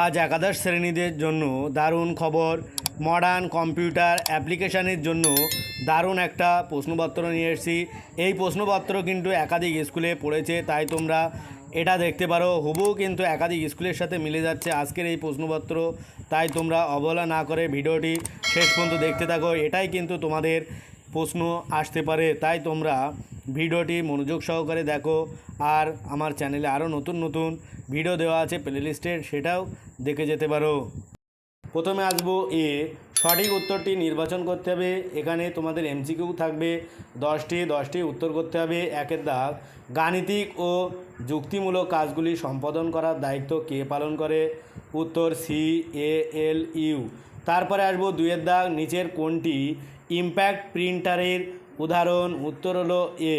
আজ একাদশ শ্রেণীদের জন্য দারুণ খবর মডার্ন কম্পিউটার অ্যাপ্লিকেশানের জন্য দারুণ একটা প্রশ্নপত্র নিয়ে এসেছি। এই প্রশ্নপত্র কিন্তু একাধিক স্কুলে পড়েছে, তাই তোমরা এটা দেখতে পারো। হুবু কিন্তু একাধিক স্কুলের সাথে মিলে যাচ্ছে আজকের এই প্রশ্নপত্র, তাই তোমরা অবহেলা না করে ভিডিওটি শেষ পর্যন্ত দেখতে থাকো। এটাই কিন্তু তোমাদের প্রশ্ন আসতে পারে, তাই তোমরা ভিডিওটি মনোযোগ সহকারে দেখো। আর আমার চ্যানেলে আরও নতুন নতুন ভিডিও দেওয়া আছে প্লেলিস্টের, সেটাও দেখে যেতে পারো। প্রথমে আসব এ, সঠিক উত্তরটি নির্বাচন করতে হবে। এখানে তোমাদের এমসিকিউ থাকবে, দশটি দশটি উত্তর করতে হবে। একের দাগ, গাণিতিক ও যুক্তিমূলক কাজগুলি সম্পাদন করার দায়িত্ব কে পালন করে? উত্তর সি, এ, এল, ইউ। তারপরে আসব দুইয়ের দাগ, নিচের কোনটি? ইম্প্যাক্ট প্রিন্টারের উদাহরণ, উত্তর হলো এ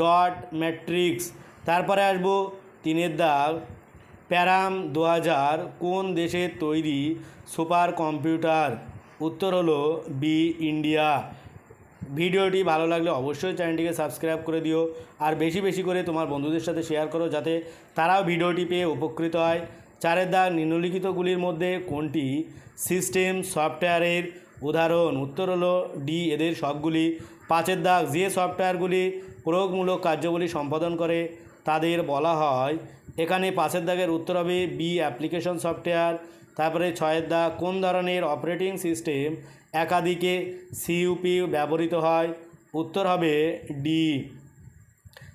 ডট ম্যাট্রিক্স তারপরে আসব তিনের দাগ, প্যারাম দু হাজার কোন দেশের তৈরি সুপার কম্পিউটার উত্তর হলো বি ইন্ডিয়া ভিডিওটি ভালো লাগলে অবশ্যই চ্যানেলটিকে সাবস্ক্রাইব করে দিও। আর বেশি বেশি করে তোমার বন্ধুদের সাথে শেয়ার করো যাতে তারাও ভিডিওটি পেয়ে উপকৃত হয়। চারের দাগ নিম্নলিখিতগুলির মধ্যে কোনটি? সিস্টেম, সফটওয়্যারের উদাহরণ। উত্তর হলো ডি, এদের সবগুলি। পাঁচের দাগ, যে সফটওয়্যারগুলি প্রয়োগমূলক কার্যগুলি সম্পাদন করে, তাদের বলা হয়। এখানে পাঁচের দাগের উত্তর হবে বি অ্যাপ্লিকেশন সফটওয়্যার তারপরে ছয়ের দাগ, কোন ধরনের অপারেটিং সিস্টেম একাধিকে সিইউপি ব্যবহৃত হয়? উত্তর হবে ডি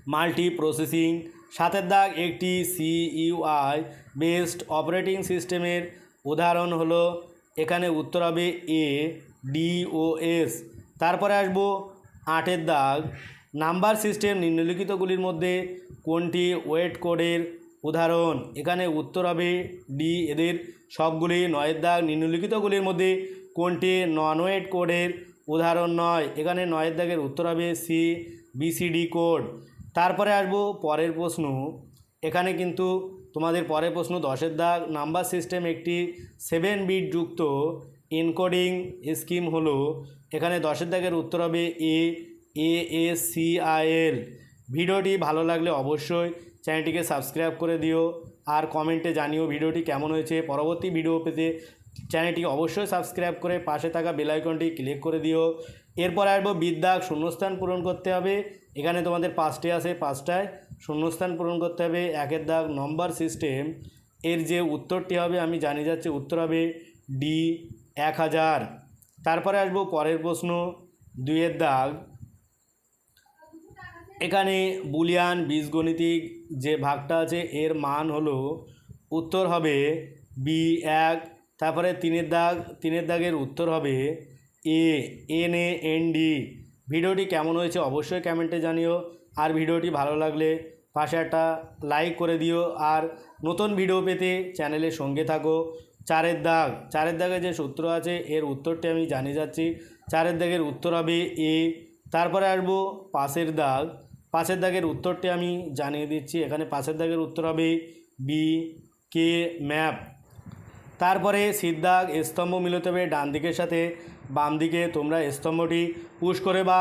মাল্টি প্রসেসিং সাতের দাগ একটি সিইউআই বেসড অপারেটিং সিস্টেমের উদাহরণ হলো, এখানে উত্তর হবে এ ডিওএস তারপরে আসব আটের দাগ। নাম্বার সিস্টেম নিম্নলিখিতগুলির মধ্যে কোনটি ওয়েট কোডের উদাহরণ? এখানে উত্তর হবে ডি এদের সবগুলি নয়ের দাগ। নিম্নলিখিতগুলির মধ্যে কোনটি নন ওয়েট কোডের উদাহরণ নয়? এখানে নয়ের দাগের উত্তর হবে সি বিসিডি কোড তারপরে আসব পরের প্রশ্ন। এখানে কিন্তু তোমাদের পরের প্রশ্ন, দশের দাগ, নাম্বার সিস্টেম একটি সেভেন বিট যুক্ত এনকোডিং স্কিম হলো। এখানে দশের দাগের উত্তর হবে A A S C I L ভিডিওটি ভালো লাগলে অবশ্যই চ্যানেলটিকে সাবস্ক্রাইব করে দিও আর কমেন্টে জানিও ভিডিওটি কেমন হয়েছে। পরবর্তী ভিডিও পেতে চ্যানেলটি অবশ্যই সাবস্ক্রাইব করে পাশে থাকা বেল আইকনটি ক্লিক করে দিও। এরপর আসব বিদ্যা, শূন্যস্থান পূরণ করতে হবে। এখানে তোমাদের পাঁচটি আছে, পাঁচটায় শূন্যস্থান পূরণ করতে হবে, একের দাগ নম্বর সিস্টেম এর যে উত্তরটি হবে, আমি জানিয়ে যাচ্ছি, উত্তর হবে ডি এক হাজার। তারপরে আসব পরের প্রশ্ন, দুইয়ের দাগ। এখানে বুলিয়ান, বীজগণিতিক যে ভাগটা আছে, এর মান হলো, উত্তর হবে বি এক। তারপরে তিনের দাগ, তিনের দাগের উত্তর হবে A N A N D ভিডিওটি কেমন হয়েছে অবশ্যই কমেন্টে জানিও। আর ভিডিওটি ভালো লাগলে পাশে একটা লাইক করে দিও। আর নতুন ভিডিও পেতে চ্যানেলের সঙ্গে থাকো। চারের দাগ। চারের দাগে যে সূত্র আছে, এর উত্তরটি আমি জানিয়ে যাচ্ছি। চারের দাগের উত্তর হবে এ তারপরে আসব পাশের দাগ। পাশের দাগের উত্তরটি আমি জানিয়ে দিচ্ছি। এখানে পাশের দাগের উত্তর হবে বি কে ম্যাপ তারপরে সিদ্ধাগ স্তম্ভ মিলতে হবে ডান দিকের সাথে বাম দিকে তোমরা স্তম্ভটি পুশ করে বা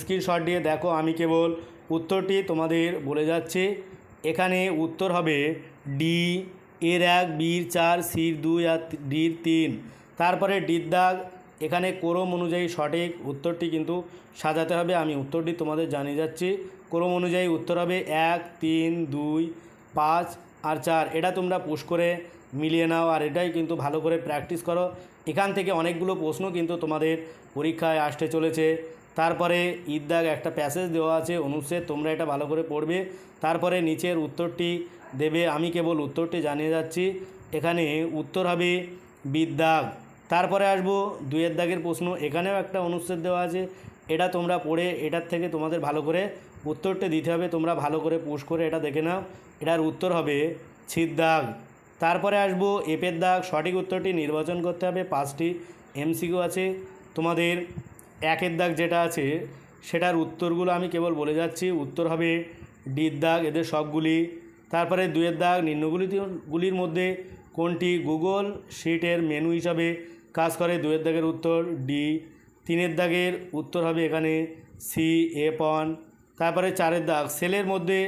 স্ক্রিনশট দিয়ে দেখো আমি কেবল উত্তরটি তোমাদের বলে যাচ্ছি। এখানে উত্তর হবে ডি এর এক, বির চার, সির দুই আর ডির তিন। তারপরে ডির দাগ এখানে ক্রম অনুযায়ী সঠিক উত্তরটি কিন্তু সাজাতে হবে, আমি উত্তরটি তোমাদের জানিয়ে যাচ্ছি। ক্রম অনুযায়ী উত্তর হবে এক, তিন, দুই, পাঁচ আর চার। এটা তোমরা পুশ করে মিলিয়ে নাও, আর এটাই কিন্তু ভালো করে প্র্যাকটিস করো। এখান থেকে অনেকগুলো প্রশ্ন কিন্তু তোমাদের পরীক্ষায় আসতে চলেছে। তারপরে ঈদদাগ একটা প্যাসেজ দেওয়া আছে, অনুচ্ছেদ, তোমরা এটা ভালো করে পড়বে। তারপরে নিচের উত্তরটি দেবে, আমি কেবল উত্তরটি জানিয়ে যাচ্ছি। এখানে উত্তর হবে বিদ্যাগ তারপরে আসব দুইয়ের দাগের প্রশ্ন, এখানেও একটা অনুচ্ছেদ দেওয়া আছে। এটা তোমরা পড়ে, এটার থেকে তোমাদের ভালো করে উত্তরটা দিতে হবে। তোমরা ভালো করে পুশ করে এটা দেখে নাও। এটার উত্তর হবে ছিদ্দাগ। তারপরে আসব এপের দাগ, সঠিক উত্তরটি নির্বাচন করতে হবে, পাঁচটি এমসিকিউ আছে। তোমাদের একের দাগ যেটা আছে, সেটার উত্তরগুলো আমি কেবল বলে যাচ্ছি। উত্তর হবে ডির দাগ, এদের সবগুলি। তারপরে দুয়ের দাগ নিম্নগুলি গুলির মধ্যে কোনটি গুগল শিটের মেনু হিসাবে কাজ করে? দুয়ের দাগের উত্তর ডি। তিনের দাগের উত্তর হবে এখানে সি, এ পন তারপরে চারের দাগ, সেলের মধ্যে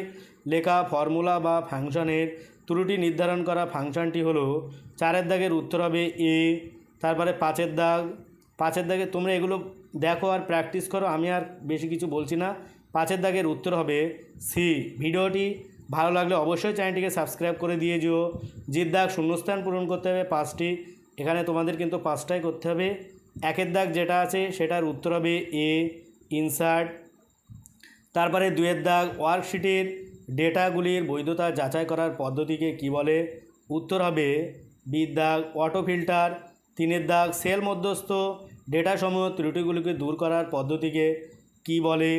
লেখা ফর্মুলা বা ফাংশনের ত্রুটি নির্ধারণ করা ফাংশনটি হলো চারের দাগের উত্তর হবে এ, তারপরে পাঁচের দাগ। পাঁচের দাগে তোমরা এগুলো দেখো আর প্র্যাকটিস করো, আমি আর বেশি কিছু বলছি না। পাঁচের দাগের উত্তর হবে সি। ভিডিওটি ভালো লাগলে অবশ্যই চ্যানেলটিকে সাবস্ক্রাইব করে দিয়ে যেও। জির দাগ শূন্যস্থান পূরণ করতে হবে পাঁচটি। এখানে তোমাদের কিন্তু পাঁচটাই করতে হবে। একের দাগ যেটা আছে সেটার উত্তর হবে এ, ইনসার্ট। তারপরে দুয়ের দাগ ওয়ার্কশিটের। ডেটাগুলির বৈধতা যাচাই করার পদ্ধতিকে কি বলে? উত্তর হবে বির দাগ, অটো ফিল্টার তিনের দাগ, সেল মধ্যস্থ, ডেটাসমূহ ত্রুটিগুলিকে দূর করার পদ্ধতিকে কি বলে?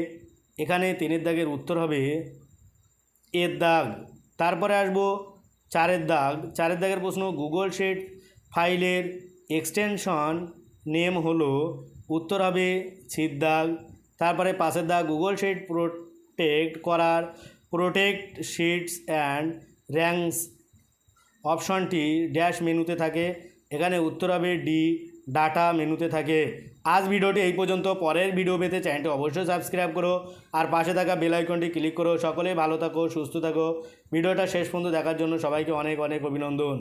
এখানে তিনের দাগের উত্তর হবে, এর দাগ। তারপরে আসব, চারের দাগ। চারের দাগের প্রশ্ন, গুগল শিট ফাইলের এক্সটেনশন নেম হলো, উত্তর হবে ছিদ দাগ। তারপরে পাশের দাগ, গুগল শিট প্রোটেক্ট করার প্রোটেক্ট শিটস অ্যান্ড র্যাঙ্কস অপশনটি ড্যাশ মেনুতে থাকে। এখানে উত্তর হবে ডি ডাটা মেনুতে থাকে। আজ ভিডিওটি এই পর্যন্ত। পরের ভিডিও পেতে চ্যানেলটি অবশ্যই সাবস্ক্রাইব করো। আর পাশে থাকা বেল আইকনটি ক্লিক করো। সকলেই ভালো থাকো, সুস্থ থাকো। ভিডিওটা শেষ পর্যন্ত দেখার জন্য সবাইকে অনেক অনেক অভিনন্দন।